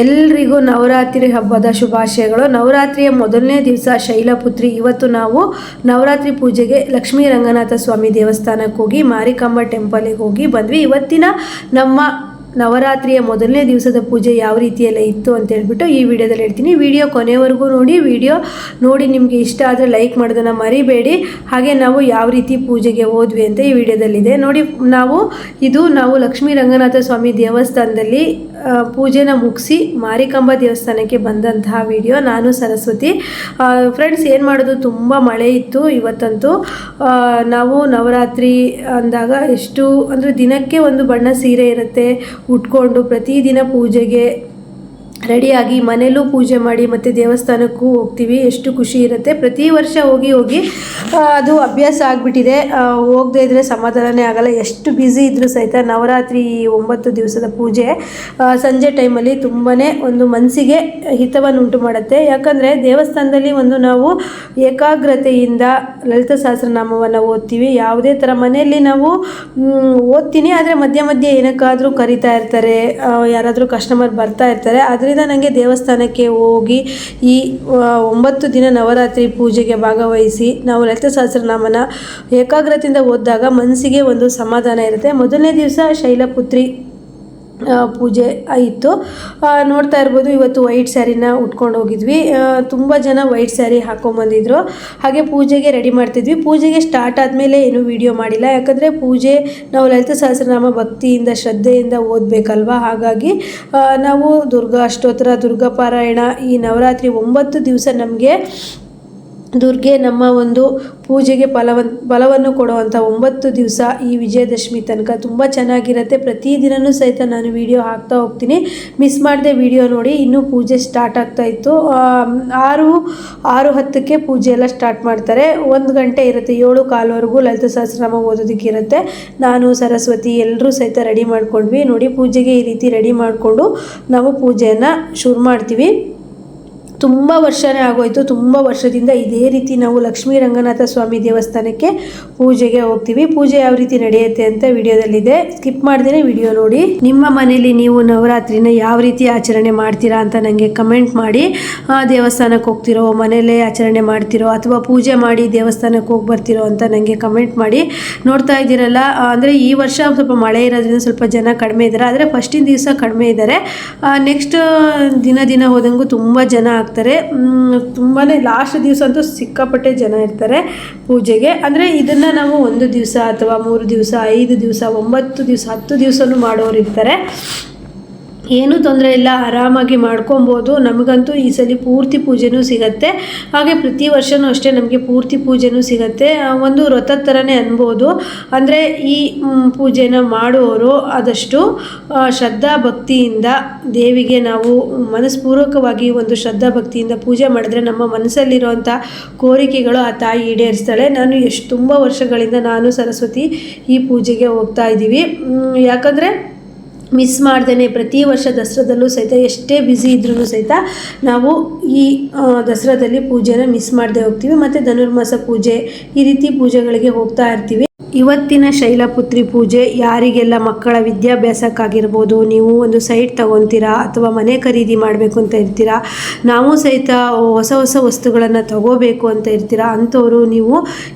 ಎಲ್ರಿಗೂ ನವರಾತ್ರಿ ಹಬ್ಬದ ಶುಭಾಶಯಗಳು. ನವರಾತ್ರಿಯ ಮೊದಲನೇ ದಿವಸ ಶೈಲಪುತ್ರಿ. ಇವತ್ತು ನಾವು ನವರಾತ್ರಿ ಪೂಜೆಗೆ ಲಕ್ಷ್ಮೀ ರಂಗನಾಥ ಸ್ವಾಮಿ ದೇವಸ್ಥಾನಕ್ಕೆ ಹೋಗಿ, ಮಾರಿಕಾಂಬ ಟೆಂಪಲಿಗೆ ಹೋಗಿ ಬಂದ್ವಿ. ಇವತ್ತಿನ ನಮ್ಮ ನವರಾತ್ರಿಯ ಮೊದಲನೇ ದಿವಸದ ಪೂಜೆ ಯಾವ ರೀತಿಯೆಲ್ಲ ಇತ್ತು ಅಂತ ಹೇಳ್ಬಿಟ್ಟು ಈ ವಿಡಿಯೋದಲ್ಲಿ ಹೇಳ್ತೀನಿ. ವಿಡಿಯೋ ಕೊನೆವರೆಗೂ ನೋಡಿ. ವಿಡಿಯೋ ನೋಡಿ ನಿಮಗೆ ಇಷ್ಟ ಆದರೆ ಲೈಕ್ ಮಾಡೋದನ್ನು ಮರಿಬೇಡಿ. ಹಾಗೆ ನಾವು ಯಾವ ರೀತಿ ಪೂಜೆಗೆ ಹೋದ್ವಿ ಅಂತ ಈ ವಿಡಿಯೋದಲ್ಲಿದೆ. ನೋಡಿ, ನಾವು, ಇದು ನಾವು ಲಕ್ಷ್ಮೀ ರಂಗನಾಥ ಸ್ವಾಮಿ ದೇವಸ್ಥಾನದಲ್ಲಿ ಪೂಜೆನ ಮುಗಿಸಿ ಮಾರಿಕಾಂಬ ದೇವಸ್ಥಾನಕ್ಕೆ ಬಂದಂತಹ ವಿಡಿಯೋ ನಾನು ಸರಸ್ವತಿ. ಫ್ರೆಂಡ್ಸ್ ಏನು ಮಾಡೋದು? ತುಂಬ ಮಳೆ ಇತ್ತು ಇವತ್ತಂತೂ. ನಾವು ನವರಾತ್ರಿ ಅಂದಾಗ ಎಷ್ಟು ಅಂದರೆ ದಿನಕ್ಕೆ ಒಂದು ಬಣ್ಣ ಸೀರೆ ಇರುತ್ತೆ ಉಟ್ಕೊಂಡು ಪ್ರತಿದಿನ ಪೂಜೆಗೆ ರೆಡಿಯಾಗಿ ಮನೇಲೂ ಪೂಜೆ ಮಾಡಿ ಮತ್ತು ದೇವಸ್ಥಾನಕ್ಕೂ ಹೋಗ್ತೀವಿ. ಎಷ್ಟು ಖುಷಿ ಇರುತ್ತೆ. ಪ್ರತಿ ವರ್ಷ ಹೋಗಿ ಹೋಗಿ ಅದು ಅಭ್ಯಾಸ ಆಗಿಬಿಟ್ಟಿದೆ. ಹೋಗದೇ ಇದ್ದರೆ ಸಮಾಧಾನನೇ ಆಗಲ್ಲ. ಎಷ್ಟು ಬ್ಯುಸಿ ಇದ್ದರೂ ಸಹಿತ ನವರಾತ್ರಿ ಒಂಬತ್ತು ದಿವಸದ ಪೂಜೆ ಸಂಜೆ ಟೈಮಲ್ಲಿ ತುಂಬಾ ಒಂದು ಮನಸ್ಸಿಗೆ ಹಿತವನ್ನು ಉಂಟು ಮಾಡುತ್ತೆ. ಯಾಕಂದರೆ ದೇವಸ್ಥಾನದಲ್ಲಿ ಒಂದು ನಾವು ಏಕಾಗ್ರತೆಯಿಂದ ಲಲಿತ ಸಹಸ್ರನಾಮವನ್ನು ಓದ್ತೀವಿ. ಯಾವುದೇ ಥರ ಮನೆಯಲ್ಲಿ ನಾವು ಓದ್ತೀನಿ, ಆದರೆ ಮಧ್ಯೆ ಮಧ್ಯೆ ಏನಕ್ಕಾದರೂ ಕರಿತಾ ಇರ್ತಾರೆ. ಯಾರಾದರೂ ಕಸ್ಟಮರ್ ಬರ್ತಾ ಇರ್ತಾರೆ. ಅದರಿಂದ ನನಗೆ ದೇವಸ್ಥಾನಕ್ಕೆ ಹೋಗಿ ಈ ಒಂಬತ್ತು ದಿನ ನವರಾತ್ರಿ ಪೂಜೆಗೆ ಭಾಗವಹಿಸಿ ನಾವು ಲಲಿತ ಸಹಸ್ರನಾಮನ ಏಕಾಗ್ರತೆಯಿಂದ ಓದಿದಾಗ ಮನಸ್ಸಿಗೆ ಒಂದು ಸಮಾಧಾನ ಇರುತ್ತೆ. ಮೊದಲನೇ ದಿವಸ ಶೈಲಪುತ್ರಿ ಪೂಜೆ ಇತ್ತು ಆ, ನೋಡ್ತಾ ಇರ್ಬೋದು ಇವತ್ತು ವೈಟ್ ಸ್ಯಾರಿನ ಉಟ್ಕೊಂಡು ಹೋಗಿದ್ವಿ. ತುಂಬ ಜನ ವೈಟ್ ಸ್ಯಾರಿ ಹಾಕೊಂಬಂದಿದ್ರು ಹಾಗೆ ಪೂಜೆಗೆ ರೆಡಿ ಮಾಡ್ತಿದ್ವಿ. ಪೂಜೆಗೆ ಸ್ಟಾರ್ಟ್ ಆದಮೇಲೆ ಏನು ವಿಡಿಯೋ ಮಾಡಿಲ್ಲ. ಯಾಕಂದರೆ ಪೂಜೆ ನಾವು ಲಲಿತ ಸಹಸ್ರನಾಮ ಭಕ್ತಿಯಿಂದ ಶ್ರದ್ಧೆಯಿಂದ ಓದಬೇಕಲ್ವ? ಹಾಗಾಗಿ ನಾವು ದುರ್ಗಾ ಅಷ್ಟೋತ್ತರ ದುರ್ಗಾ ಪಾರಾಯಣ ಈ ನವರಾತ್ರಿ ಒಂಬತ್ತು ದಿವಸ ನಮಗೆ ದುರ್ಗೆ ನಮ್ಮ ಒಂದು ಪೂಜೆಗೆ ಫಲವನ್ ಫಲವನ್ನು ಕೊಡುವಂಥ ಒಂಬತ್ತು ದಿವಸ ಈ ವಿಜಯದಶಮಿ ತನಕ ತುಂಬ ಚೆನ್ನಾಗಿರುತ್ತೆ. ಪ್ರತಿದಿನವೂ ಸಹಿತ ನಾನು ವಿಡಿಯೋ ಹಾಕ್ತಾ ಹೋಗ್ತೀನಿ. ಮಿಸ್ ಮಾಡದೆ ವಿಡಿಯೋ ನೋಡಿ, ಇನ್ನೂ ಪೂಜೆ ಸ್ಟಾರ್ಟ್ ಆಗ್ತಾ ಇತ್ತು. ಆರು ಆರು ಹತ್ತಕ್ಕೆ ಪೂಜೆ ಎಲ್ಲ ಸ್ಟಾರ್ಟ್ ಮಾಡ್ತಾರೆ. ಒಂದು ಗಂಟೆ ಇರುತ್ತೆ, ಏಳು ಕಾಲವರೆಗೂ ಲಲಿತ ಸಹಸ್ರನಾಮ ಓದೋದಕ್ಕೆ ಇರುತ್ತೆ. ನಾನು, ಸರಸ್ವತಿ ಎಲ್ಲರೂ ಸಹಿತ ರೆಡಿ ಮಾಡ್ಕೊಂಡ್ವಿ. ನೋಡಿ, ಪೂಜೆಗೆ ಈ ರೀತಿ ರೆಡಿ ಮಾಡಿಕೊಂಡು ನಾವು ಪೂಜೆಯನ್ನು ಶುರು ಮಾಡ್ತೀವಿ. ತುಂಬ ವರ್ಷನೇ ಆಗೋಯ್ತು ತುಂಬ ವರ್ಷದಿಂದ ಇದೇ ರೀತಿ ನಾವು ಲಕ್ಷ್ಮೀ ರಂಗನಾಥ ಸ್ವಾಮಿ ದೇವಸ್ಥಾನಕ್ಕೆ ಪೂಜೆಗೆ ಹೋಗ್ತೀವಿ. ಪೂಜೆ ಯಾವ ರೀತಿ ನಡೆಯುತ್ತೆ ಅಂತ ವಿಡಿಯೋದಲ್ಲಿದೆ. ಸ್ಕಿಪ್ ಮಾಡ್ದೇನೆ ವಿಡಿಯೋ ನೋಡಿ. ನಿಮ್ಮ ಮನೇಲಿ ನೀವು ನವರಾತ್ರಿನ ಯಾವ ರೀತಿ ಆಚರಣೆ ಮಾಡ್ತೀರಾ ಅಂತ ನನಗೆ ಕಮೆಂಟ್ ಮಾಡಿ. ಆ, ದೇವಸ್ಥಾನಕ್ಕೆ ಹೋಗ್ತಿರೋ ಮನೆಯಲ್ಲೇ ಆಚರಣೆ ಮಾಡ್ತಿರೋ ಅಥವಾ ಪೂಜೆ ಮಾಡಿ ದೇವಸ್ಥಾನಕ್ಕೆ ಹೋಗಿ ಬರ್ತಿರೋ ಅಂತ ನನಗೆ ಕಮೆಂಟ್ ಮಾಡಿ. ನೋಡ್ತಾ ಇದ್ದೀರಲ್ಲ ಅಂದರೆ ಈ ವರ್ಷ ಸ್ವಲ್ಪ ಮಳೆ ಇರೋದ್ರಿಂದ ಸ್ವಲ್ಪ ಜನ ಕಡಿಮೆ ಇದ್ದಾರೆ. ಆದರೆ ಫಸ್ಟಿನ ದಿವಸ ಕಡಿಮೆ ಇದ್ದಾರೆ. ನೆಕ್ಸ್ಟ್ ದಿನ ದಿನ ಹೋದಂಗೂ ತುಂಬ ಜನ ತುಂಬಾ ಲಾಸ್ಟ್ ದಿವಸ ಅಂತೂ ಸಿಕ್ಕಾಪಟ್ಟೆ ಜನ ಇರ್ತಾರೆ ಪೂಜೆಗೆ. ಅಂದರೆ ಇದನ್ನು ನಾವು ಒಂದು ದಿವಸ ಅಥವಾ ಮೂರು ದಿವಸ, ಐದು ದಿವಸ, ಒಂಬತ್ತು ದಿವಸ, ಹತ್ತು ದಿವಸನೂ ಮಾಡೋರು ಇರ್ತಾರೆ ಏನೂ ತೊಂದರೆ ಇಲ್ಲ, ಆರಾಮಾಗಿ ಮಾಡ್ಕೊಬೋದು. ನಮಗಂತೂ ಈ ಸಲ ಪೂರ್ತಿ ಪೂಜೆನೂ ಸಿಗತ್ತೆ. ಹಾಗೆ ಪ್ರತಿ ವರ್ಷವೂ ಅಷ್ಟೇ ನಮಗೆ ಪೂರ್ತಿ ಪೂಜೆನೂ ಸಿಗತ್ತೆ. ಒಂದು ವ್ರತ ಥರನೇ ಅನ್ಬೋದು. ಅಂದರೆ ಈ ಪೂಜೆನ ಮಾಡುವವರು ಆದಷ್ಟು ಶ್ರದ್ಧಾ ಭಕ್ತಿಯಿಂದ ದೇವಿಗೆ ನಾವು ಮನಸ್ಪೂರ್ವಕವಾಗಿ ಒಂದು ಶ್ರದ್ಧಾ ಭಕ್ತಿಯಿಂದ ಪೂಜೆ ಮಾಡಿದ್ರೆ ನಮ್ಮ ಮನಸ್ಸಲ್ಲಿರುವಂಥ ಕೋರಿಕೆಗಳು ಆ ತಾಯಿ ಈಡೇರಿಸ್ತಾಳೆ. ನಾನು ಎಷ್ಟು, ತುಂಬ ವರ್ಷಗಳಿಂದ ನಾನು ಸರಸ್ವತಿ ಈ ಪೂಜೆಗೆ ಹೋಗ್ತಾ ಇದ್ದೀವಿ. ಯಾಕಂದರೆ ಮಿಸ್ ಮಾಡ್ದೇ ಪ್ರತಿ ವರ್ಷ ದಸರಾದಲ್ಲೂ ಸಹಿತ, ಎಷ್ಟೇ ಬ್ಯುಸಿ ಇದ್ರೂ ಸಹಿತ ನಾವು ಈ ದಸರಾದಲ್ಲಿ ಪೂಜೆನ ಮಿಸ್ ಮಾಡದೆ ಹೋಗ್ತೀವಿ. ಮತ್ತು ಧನುರ್ಮಾಸ ಪೂಜೆ ಈ ರೀತಿ ಪೂಜೆಗಳಿಗೆ ಹೋಗ್ತಾ ಇರ್ತೀವಿ. ಇವತ್ತಿನ ಶೈಲಪುತ್ರಿ ಪೂಜೆ ಯಾರಿಗೆಲ್ಲ ಮಕ್ಕಳ ವಿದ್ಯಾಭ್ಯಾಸಕ್ಕಾಗಿರ್ಬೋದು, ನೀವು ಒಂದು ಸೈಟ್ ತಗೊತೀರಾ ಅಥವಾ ಮನೆ ಖರೀದಿ ಮಾಡಬೇಕು ಅಂತ ಇರ್ತೀರಾ, ನಾವು ಸಹಿತ ಹೊಸ ಹೊಸ ವಸ್ತುಗಳನ್ನು ತಗೋಬೇಕು ಅಂತ ಇರ್ತೀರಾ ಅಂಥವರು ನೀವು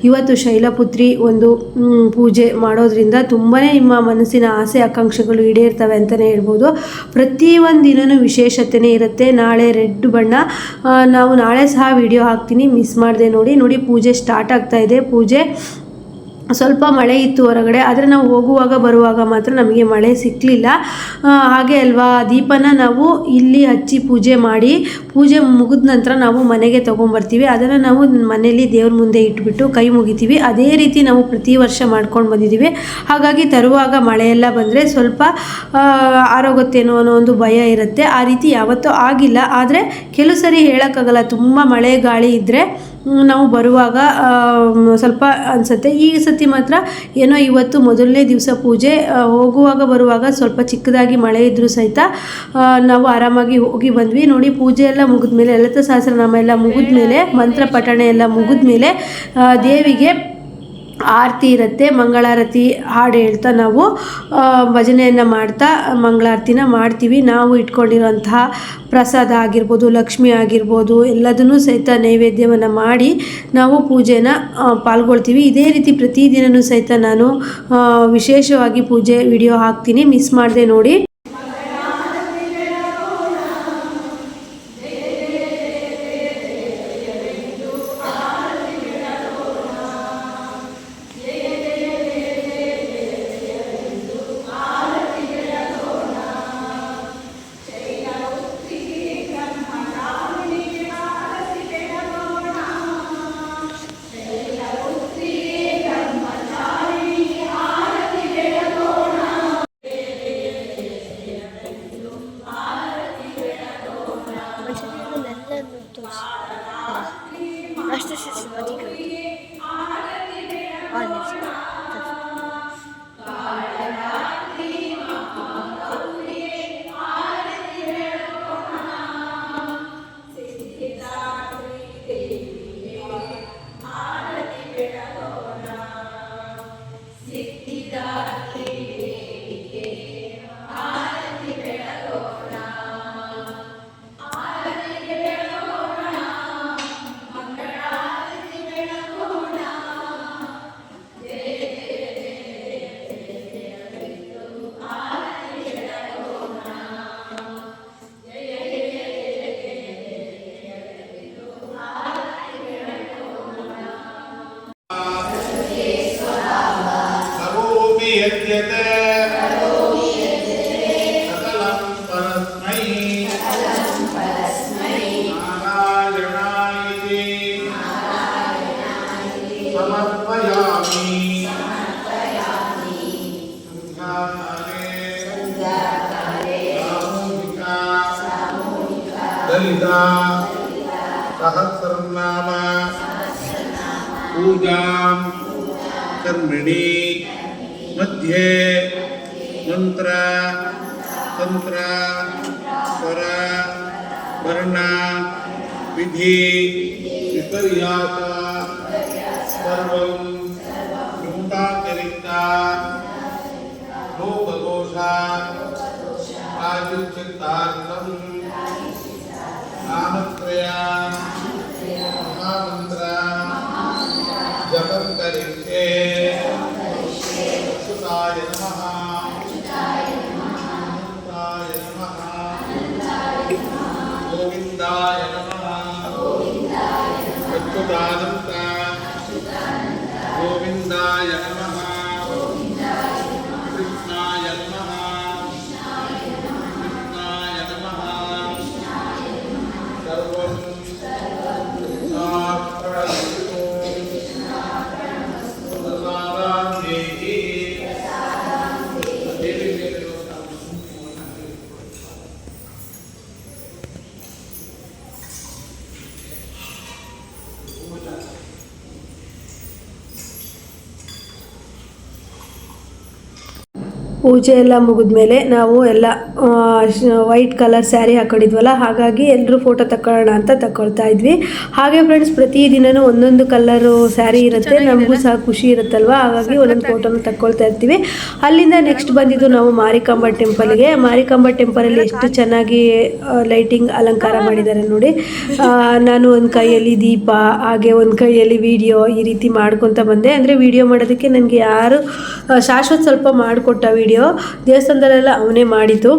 ಇವತ್ತು ಶೈಲಪುತ್ರಿ ಒಂದು ಪೂಜೆ ಮಾಡೋದ್ರಿಂದ ತುಂಬಾ ನಿಮ್ಮ ಮನಸ್ಸಿನ ಆಸೆ ಆಕಾಂಕ್ಷೆಗಳು ಈಡೇರ್ತವೆ ಅಂತಲೇ ಹೇಳ್ಬೋದು. ಪ್ರತಿ ಒಂದು ದಿನವೂ ವಿಶೇಷತೆನೇ ಇರುತ್ತೆ. ನಾಳೆ ರೆಡ್ ಬಣ್ಣ ನಾವು ನಾಳೆ ಸಹ ವಿಡಿಯೋ ಹಾಕ್ತೀನಿ. ಮಿಸ್ ಮಾಡಿದೆ ನೋಡಿ. ನೋಡಿ ಪೂಜೆ ಸ್ಟಾರ್ಟ್ ಆಗ್ತಾ ಇದೆ. ಪೂಜೆ ಸ್ವಲ್ಪ ಮಳೆ ಇತ್ತು ಹೊರಗಡೆ, ಆದರೆ ನಾವು ಹೋಗುವಾಗ ಬರುವಾಗ ಮಾತ್ರ ನಮಗೆ ಮಳೆ ಸಿಕ್ಕಲಿಲ್ಲ ಹಾಗೆ ಅಲ್ವಾ, ದೀಪನ ನಾವು ಇಲ್ಲಿ ಹಚ್ಚಿ ಪೂಜೆ ಮಾಡಿ, ಪೂಜೆ ಮುಗಿದ ನಂತರ ನಾವು ಮನೆಗೆ ತೊಗೊಂಬರ್ತೀವಿ. ಅದನ್ನು ನಾವು ಮನೆಯಲ್ಲಿ ದೇವ್ರ ಮುಂದೆ ಇಟ್ಬಿಟ್ಟು ಕೈ ಮುಗಿತೀವಿ. ಅದೇ ರೀತಿ ನಾವು ಪ್ರತಿ ವರ್ಷ ಮಾಡ್ಕೊಂಡು ಬಂದಿದ್ದೀವಿ. ಹಾಗಾಗಿ ತರುವಾಗ ಮಳೆಯೆಲ್ಲ ಬಂದರೆ ಸ್ವಲ್ಪ ಆರೋಗ್ಯತೆನೋ ಅನ್ನೋ ಒಂದು ಭಯ ಇರುತ್ತೆ. ಆ ರೀತಿ ಯಾವತ್ತೂ ಆಗಿಲ್ಲ. ಆದರೆ ಕೆಲವು ಸರಿ ಹೇಳೋಕ್ಕಾಗಲ್ಲ. ತುಂಬ ಮಳೆ ಗಾಳಿ ಇದ್ದರೆ ನಾವು ಬರುವಾಗ ಸ್ವಲ್ಪ ಅನಿಸುತ್ತೆ. ಈ ಸತಿ ಮಾತ್ರ ಏನೋ ಇವತ್ತು ಮೊದಲನೇ ದಿವಸ ಪೂಜೆ ಹೋಗುವಾಗ ಬರುವಾಗ ಸ್ವಲ್ಪ ಚಿಕ್ಕದಾಗಿ ಮಳೆ ಇದ್ದರೂ ಸಹಿತ ನಾವು ಆರಾಮಾಗಿ ಹೋಗಿ ಬಂದ್ವಿ. ನೋಡಿ, ಪೂಜೆ ಎಲ್ಲ ಮುಗಿದ್ಮೇಲೆ, ಲಲಿತ ಸಹಸ್ರನಾಮ ಎಲ್ಲ ಮುಗಿದ್ಮೇಲೆ, ಮಂತ್ರ ಪಠಣೆ ಎಲ್ಲ ಮುಗಿದ್ಮೇಲೆ ದೇವಿಗೆ ಆರತಿ ಇರುತ್ತೆ, ಮಂಗಳಾರತಿ ಹಾಡು ಹೇಳ್ತಾ ನಾವು ಭಜನೆಯನ್ನು ಮಾಡ್ತಾ ಮಂಗಳಾರತಿನ ಮಾಡ್ತೀವಿ. ನಾವು ಇಟ್ಕೊಂಡಿರೋಂತಹ ಪ್ರಸಾದ ಆಗಿರ್ಬೋದು, ಲಕ್ಷ್ಮಿ ಆಗಿರ್ಬೋದು, ಎಲ್ಲದನ್ನೂ ಸಹಿತ ನೈವೇದ್ಯವನ್ನು ಮಾಡಿ ನಾವು ಪೂಜೆನ ಪಾಲ್ಗೊಳ್ತೀವಿ. ಇದೇ ರೀತಿ ಪ್ರತಿದಿನವೂ ಸಹಿತ ನಾನು ವಿಶೇಷವಾಗಿ ಪೂಜೆ, ವಿಡಿಯೋ ಹಾಕ್ತೀನಿ. ಮಿಸ್ ಮಾಡದೆ ನೋಡಿ. सहस्रनाम। पूजां कर्मिणि। मध्ये मंत्र तंत्र स्वर। वर्ण। विधि। विपर्यास। सर्वं। लोकदोषा। गोविन्दाय नमः ಪೂಜೆ ಎಲ್ಲ ಮುಗಿದ್ಮೇಲೆ ನಾವು ಎಲ್ಲ ವೈಟ್ ಕಲರ್ ಸ್ಯಾರಿ ಹಾಕೊಂಡಿದ್ವಲ್ಲ ಹಾಗಾಗಿ ಎಲ್ಲರೂ ಫೋಟೋ ತಗೊಳ್ಳೋಣ ಅಂತ ತಕ್ಕೊಳ್ತಾ ಇದ್ವಿ. ಹಾಗೆ ಫ್ರೆಂಡ್ಸ್ ಪ್ರತಿದಿನನೂ ಒಂದೊಂದು ಕಲರು ಸ್ಯಾರಿ ಇರುತ್ತೆ ನಮಗೂ ಸಹ ಖುಷಿ ಇರುತ್ತಲ್ವ? ಹಾಗಾಗಿ ಒಂದೊಂದು ಫೋಟೋನ ತಗೊಳ್ತಾ ಇರ್ತೀವಿ. ಅಲ್ಲಿಂದ ನೆಕ್ಸ್ಟ್ ಬಂದಿದ್ದು ನಾವು ಮಾರಿಕಾಂಬ ಟೆಂಪಲ್ಗೆ ಮಾರಿಕಾಂಬ ಟೆಂಪಲಲ್ಲಿ ಎಷ್ಟು ಚೆನ್ನಾಗಿ ಲೈಟಿಂಗ್ ಅಲಂಕಾರ ಮಾಡಿದ್ದಾರೆ ನೋಡಿ. ನಾನು ಒಂದು ಕೈಯಲ್ಲಿ ದೀಪ ಹಾಗೆ ಒಂದು ಕೈಯಲ್ಲಿ ವಿಡಿಯೋ ಈ ರೀತಿ ಮಾಡ್ಕೊತ ಬಂದೆ. ಅಂದರೆ ವಿಡಿಯೋ ಮಾಡೋದಕ್ಕೆ ನನಗೆ ಯಾರು ಶಾಶ್ವತ್ ಸ್ವಲ್ಪ ಮಾಡಿಕೊಟ್ಟ ವಿಡಿಯೋ ದೇವಸ್ಥಾನದಲ್ಲೆಲ್ಲ ಅವನೇ ಮಾಡಿದ್ದು.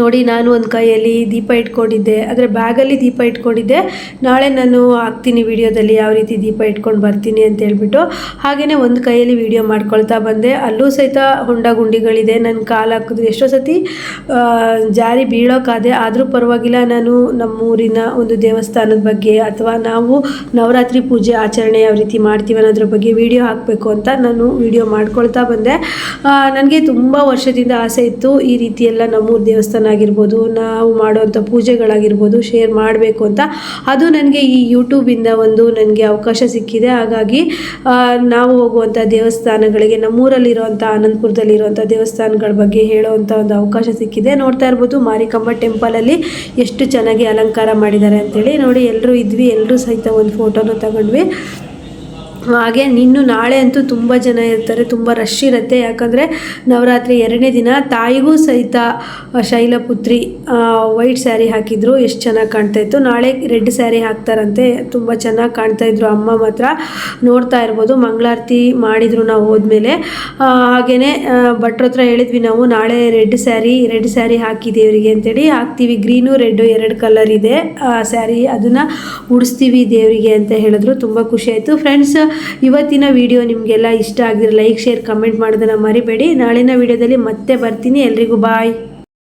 ನೋಡಿ ನಾನು ಒಂದು ಕೈಯಲ್ಲಿ ದೀಪ ಇಟ್ಕೊಂಡಿದ್ದೆ. ಅಂದರೆ ಬ್ಯಾಗಲ್ಲಿ ದೀಪ ಇಟ್ಕೊಂಡಿದ್ದೆ. ನಾಳೆ ನಾನು ಹಾಕ್ತೀನಿ ವಿಡಿಯೋದಲ್ಲಿ ಯಾವ ರೀತಿ ದೀಪ ಇಟ್ಕೊಂಡು ಬರ್ತೀನಿ ಅಂತ ಹೇಳ್ಬಿಟ್ಟು ಹಾಗೆಯೇ ಒಂದು ಕೈಯಲ್ಲಿ ವಿಡಿಯೋ ಮಾಡ್ಕೊಳ್ತಾ ಬಂದೆ. ಅಲ್ಲೂ ಸಹಿತ ಹೊಂಡ ಗುಂಡಿಗಳಿದೆ. ನನ್ನ ಕಾಲು ಹಾಕಿದ್ರು ಎಷ್ಟೋ ಸತಿ ಜಾರಿ ಬೀಳೋಕ್ಕಾದೆ ಆದರೂ ಪರವಾಗಿಲ್ಲ, ನಾನು ನಮ್ಮೂರಿನ ಒಂದು ದೇವಸ್ಥಾನದ ಬಗ್ಗೆ ಅಥವಾ ನಾವು ನವರಾತ್ರಿ ಪೂಜೆ ಆಚರಣೆ ಯಾವ ರೀತಿ ಮಾಡ್ತೀವಿ ಅನ್ನೋದ್ರ ಬಗ್ಗೆ ವಿಡಿಯೋ ಹಾಕಬೇಕು ಅಂತ ನಾನು ವಿಡಿಯೋ ಮಾಡ್ಕೊಳ್ತಾ ಬಂದೆ. ನನಗೆ ತುಂಬ ವರ್ಷದಿಂದ ಆಸೆ ಇತ್ತು ಈ ರೀತಿಯೆಲ್ಲ ನಮ್ಮೂರು ದೇವಸ್ಥಾನ ಆಗಿರ್ಬೋದು ನಾವು ಮಾಡುವಂಥ ಪೂಜೆಗಳಾಗಿರ್ಬೋದು ಶೇರ್ ಮಾಡಬೇಕು ಅಂತ ಅದು ನನಗೆ ಈ ಯೂಟ್ಯೂಬಿಂದ ಒಂದು ನನಗೆ ಅವಕಾಶ ಸಿಕ್ಕಿದೆ. ಹಾಗಾಗಿ ನಾವು ಹೋಗುವಂಥ ದೇವಸ್ಥಾನಗಳಿಗೆ, ನಮ್ಮೂರಲ್ಲಿರುವಂಥ ಆನಂದಪುರದಲ್ಲಿರುವಂಥ ದೇವಸ್ಥಾನಗಳ ಬಗ್ಗೆ ಹೇಳುವಂಥ ಒಂದು ಅವಕಾಶ ಸಿಕ್ಕಿದೆ. ನೋಡ್ತಾ ಇರ್ಬೋದು, ಮಾರಿಕಂಬ ಟೆಂಪಲಲ್ಲಿ ಎಷ್ಟು ಚೆನ್ನಾಗಿ ಅಲಂಕಾರ ಮಾಡಿದ್ದಾರೆ ಅಂತೇಳಿ. ನೋಡಿ ಎಲ್ಲರೂ ಇದ್ವಿ ಎಲ್ಲರೂ ಸಹಿತ ಒಂದು ಫೋಟೋನ ತಗೊಂಡ್ವಿ. ಹಾಗೆ ಇನ್ನು ನಾಳೆ ಅಂತೂ ತುಂಬ ಜನ ಇರ್ತಾರೆ, ತುಂಬ ರಶ್ ಇರುತ್ತೆ. ಯಾಕಂದರೆ ನವರಾತ್ರಿ ಎರಡನೇ ದಿನ ತಾಯಿಗೂ ಸಹಿತ ಶೈಲಪುತ್ರಿ ವೈಟ್ ಸ್ಯಾರಿ ಹಾಕಿದ್ರು. ಎಷ್ಟು ಚೆನ್ನಾಗಿ ಕಾಣ್ತಾ ಇತ್ತು. ನಾಳೆ ರೆಡ್ ಸ್ಯಾರಿ ಹಾಕ್ತಾರಂತೆ. ತುಂಬ ಚೆನ್ನಾಗಿ ಕಾಣ್ತಾ ಇದ್ರು. ಅಮ್ಮ ಮಾತ್ರ ನೋಡ್ತಾ ಇರ್ಬೋದು. ಮಂಗಳಾರತಿ ಮಾಡಿದ್ರು ನಾವು ಹೋದ್ಮೇಲೆ. ಹಾಗೆಯೇ ಭಟ್ರ ಹತ್ರ ಹೇಳಿದ್ವಿ ನಾವು, ನಾಳೆ ರೆಡ್ ಸ್ಯಾರಿ ರೆಡ್ ಸ್ಯಾರಿ ಹಾಕಿ ದೇವರಿಗೆ ಅಂತೇಳಿ. ಹಾಕ್ತೀವಿ. ಗ್ರೀನು ರೆಡ್ಡು ಎರಡು ಕಲರ್ ಇದೆ. ಸ್ಯಾರಿ ಅದನ್ನು ಉಡಿಸ್ತೀವಿ ದೇವರಿಗೆ ಅಂತ ಹೇಳಿದ್ರು. ತುಂಬ ಖುಷಿ ಆಯಿತು. ಫ್ರೆಂಡ್ಸ್ ಇವತ್ತಿನ ವಿಡಿಯೋ ನಿಮಗೆಲ್ಲ ಇಷ್ಟ ಆಗಿದ್ರೆ ಲೈಕ್ ಶೇರ್ ಕಮೆಂಟ್ ಮಾಡೋದನ್ನು ಮರಿಬೇಡಿ. ನಾಳಿನ ವಿಡಿಯೋದಲ್ಲಿ ಮತ್ತೆ ಬರ್ತೀನಿ. ಎಲ್ರಿಗೂ ಬಾಯ್